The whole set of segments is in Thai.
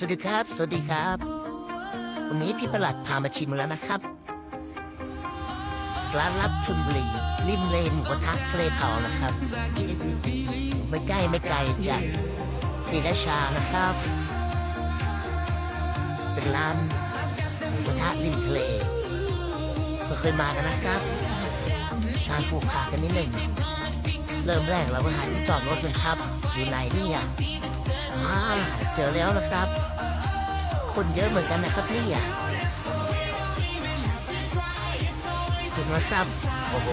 สวัสดีครับ สวัสดีครับ วันนี้พี่ประหลัดพามาชิมแล้วนะครับ ร้านรับชุนบุรีริมเลนหมูกระทะทะเลเผานะครับ ไม่ใกล้ไม่ไกลจากศรีราชานะครับ เป็นร้านหมูกระทะริมทะเลเคยมากันนะครับทานผูกขากันนิดหนึ่ง เริ่มแรกเราก็หาที่จอดรถกันครับ อยู่ไหนนี่ยอ่า จอแล้วนะครับ คนเยอะเหมือนกันนะครับเนี่ยถึงแล้วครับ โอ้โห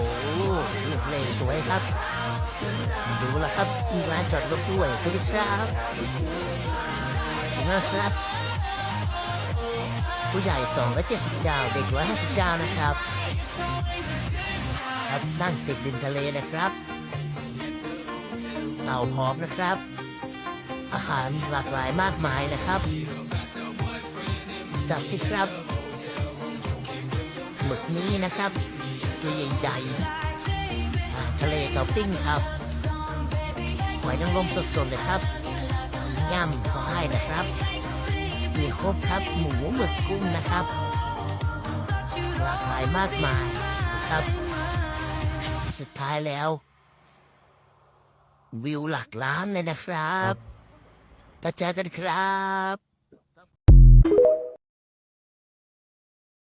ลูกเลสวยครับ ดูล้วครับมีร้านจอดรถด้วยสวัสดีครับถึงแล้วครับ ผู้ใหญ่270เจ้าเด็ก150เจ้านะครับ ครับนั่งติดริมทะเลนะครับเต่าพร้อมนะครับ อาหารหลากหลายมากมายนะครับ จัดสิครับหมึกนี้นะครับ ตัวใหญ่ๆทะเลเกาปิ้งครับหอยนางรมสดๆเลยครับย่ำก็ให้นะครับ มีครบครับหมูหมึกกุ้งนะครับ หลากหลายมากมายนะครับ สุดท้ายแล้ว วิวหลักล้านเลยนะครับ แล้วเจอกันครับ